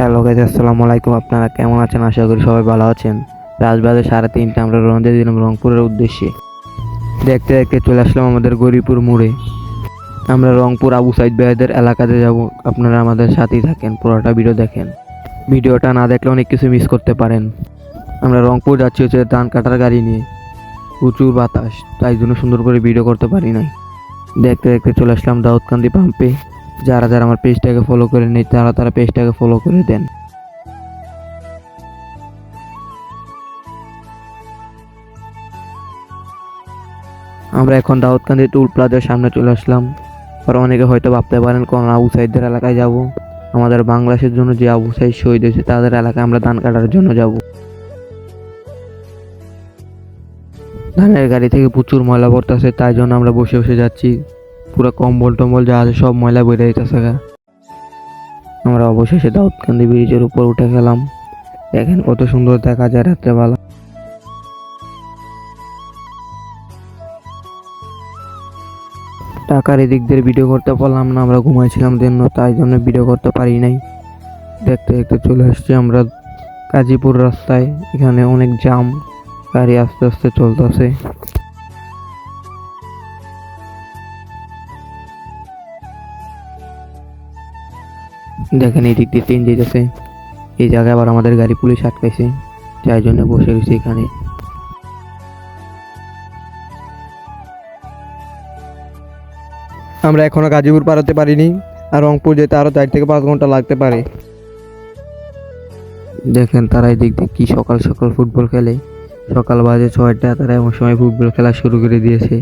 Hello guys আসসালামু আলাইকুম। আপনারা কেমন আছেন? আশা করি সবাই ভালো আছেন। রাজবাজে সাড়ে তিনটা আমরা রওনা দিলাম রংপুরের উদ্দেশ্যে। দেখতে দেখতে চলে আসলাম আমাদের গরিপুর মোড়ে। আমরা রংপুর আবু সাইদ ভাইদের এলাকাতে যাব। আপনারা আমাদের সাথেই থাকেন, পুরোটা ভিডিও দেখেন। ভিডিওটা না দেখলে অনেক কিছু মিস করতে পারেন। আমরা রংপুর যাচ্ছি হচ্ছে ধান কাটার গাড়ি নিয়ে। প্রচুর বাতাস, তাই জন্য সুন্দর করে ভিডিও করতে পারি নাই। দেখতে দেখতে চলে আসলাম দাউদকান্দি পাম্পে যারা যারা আমার পেজটাকে ফলো করে নেই তারা তারা পেজটাকে ফলো করে দেন। আমরা এখন দাউদকান্দি টুল প্লাজার সামনে চলে আসলাম। আর অনেকে হয়তো ভাবতে পারেন, কোন আবু সাইদদের এলাকায় যাব? আমাদের বাংলাদেশের জন্য যে আবু সাইদ শহীদ হয়েছে, তাদের এলাকায় আমরা ধান কাটার জন্য যাব। ধানের গাড়ি থেকে প্রচুর ময়লা পড়তেছে, তাই জন্য আমরা বসে বসে যাচ্ছি। পুরো কম্বল টম্বল যা আছে সব ময়লা বেড়ে যেতেছে গা। আমরা অবশেষে দাউদকান্দি ব্রিজের উপর উঠে গেলাম। দেখেন কত সুন্দর দেখা যায় রাত্রেবেলা। টাকার এদিক দিয়ে ভিডিও করতে পারলাম না, আমরা ঘুমাইছিলাম জন্য তাই জন্য ভিডিও করতে পারি নাই। দেখতে দেখতে চলে আসছি আমরা গাজীপুর রাস্তায়, এখানে অনেক জাম গাড়ি আস্তে আস্তে চলতেছে। দেখেন এই দিক দিয়ে ট্রেন যেতেছে এই জায়গায় আবার আমাদের গাড়ি পুলিশ আটকাইছে। যার জন্য বসে গেছি এখানে। আমরা এখনও গাজীপুর পারাতে পারিনি আর রংপুর যেতে আরও চার থেকে পাঁচ ঘণ্টা লাগতে পারে। দেখেন তারা এই দিক দিয়ে কি সকাল সকাল ফুটবল খেলে। সকাল বাজে ছয়টা, তারা এমন সময় ফুটবল খেলা শুরু করে দিয়েছে।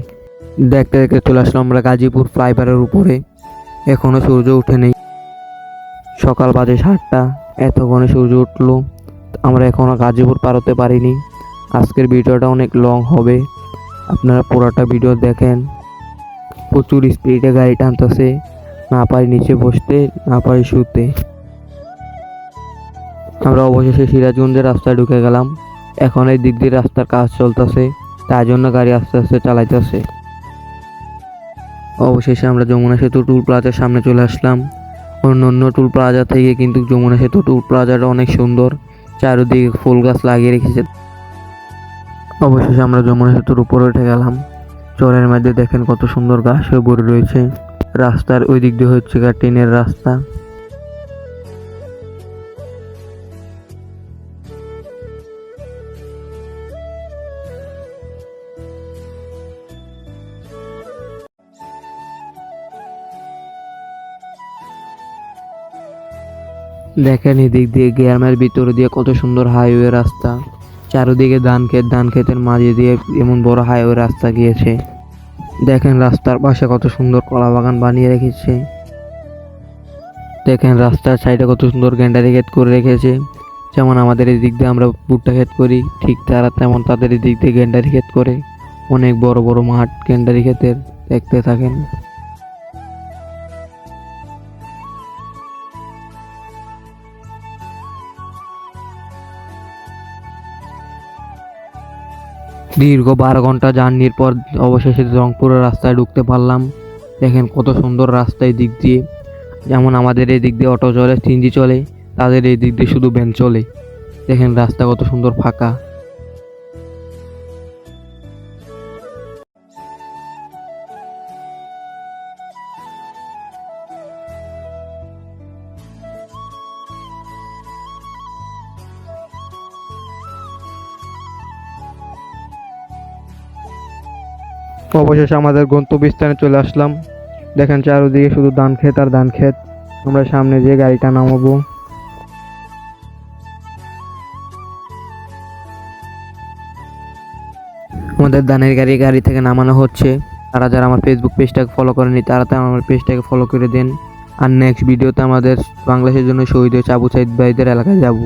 দেখতে দেখতে চলে আসলাম আমরা গাজীপুর ফ্লাইওভারের উপরে। এখনও সূর্য উঠে নেই। সকাল বাজে সাতটা এতক্ষণে সূর্য উঠল। আমরা এখনও গাজীপুর পার হতে পারিনি। আজকের ভিডিওটা অনেক লং হবে। আপনারা পুরোটা ভিডিও দেখেন। প্রচুর স্পিডে গাড়ি টানতেছে। না পারি নিচে বসতে, না পারি শুতে। আমরা অবশেষে সিরাজগঞ্জের রাস্তায় ঢুকে গেলাম। এখন এই দিক দিয়ে রাস্তার কাজ চলতেছে তার জন্য গাড়ি আস্তে আস্তে চালাইতেছে। অবশেষে আমরা যমুনা সেতু টুল প্লাজার সামনে চলে আসলাম। অন্য টুল প্লাজা থেকে কিন্তু যমুনা সেতু টুল প্লাজাটা অনেক সুন্দর। চারিদিকে ফুল গাছ লাগিয়ে রেখেছে। অবশেষে আমরা যমুনা সেতুর উপরে উঠে গেলাম। চরের মধ্যে দেখেন কত সুন্দর ঘাস হয়ে পড়ে রয়েছে। রাস্তার ওই দিক দিয়ে হচ্ছে ট্রেনের রাস্তা। দেখেন এদিক দিয়ে গ্রামের ভিতর দিয়ে কত সুন্দর হাইওয়ে রাস্তা। চারিদিকে ধান ক্ষেত ধান ক্ষেতের মাঝে দিয়ে এমন বড় হাইওয়ে রাস্তা গিয়েছে। দেখেন রাস্তার পাশে কত সুন্দর কলা বাগান বানিয়ে রেখেছে। দেখেন রাস্তার সাইডে কত সুন্দর গ্যান্ডারি ক্ষেত করে রেখেছে। যেমন আমাদের এদিক দিয়ে আমরা ভুট্টা ক্ষেত করি, ঠিক তারা তেমন তাদের এদিক দিয়ে গ্যান্ডারি ক্ষেত করে। অনেক বড় বড় মাঠ গ্যান্ডারি ক্ষেতের, দেখতে থাকেন। দীর্ঘ বারো ঘণ্টা জার্নির পর অবশেষে রংপুরের রাস্তায় ঢুকতে পারলাম। দেখেন কত সুন্দর রাস্তা দিক দিয়ে। যেমন আমাদের এই দিক দিয়ে অটো চলে সিঞ্জি চলে, তাদের এই দিক দিয়ে শুধু ভ্যান চলে। দেখেন রাস্তা কত সুন্দর ফাঁকা। অবশেষে আমাদের গন্তব্যস্থানে চলে আসলাম। দেখেন চারিদিকে শুধু ধান ক্ষেত আর ধান ক্ষেত। আমরা সামনে যে গাড়িটা নামাবো। আমাদের ধানের গাড়ি গাড়ি থেকে নামানো হচ্ছে। তারা যারা আমার ফেসবুক পেজটাকে ফলো করেনি তারা তো আমার পেজটাকে ফলো করে দেন। আর নেক্সট ভিডিওতে আমাদের বাংলাদেশের জন্য শহীদ আবু সাইদ ভাইদের এলাকায় যাব।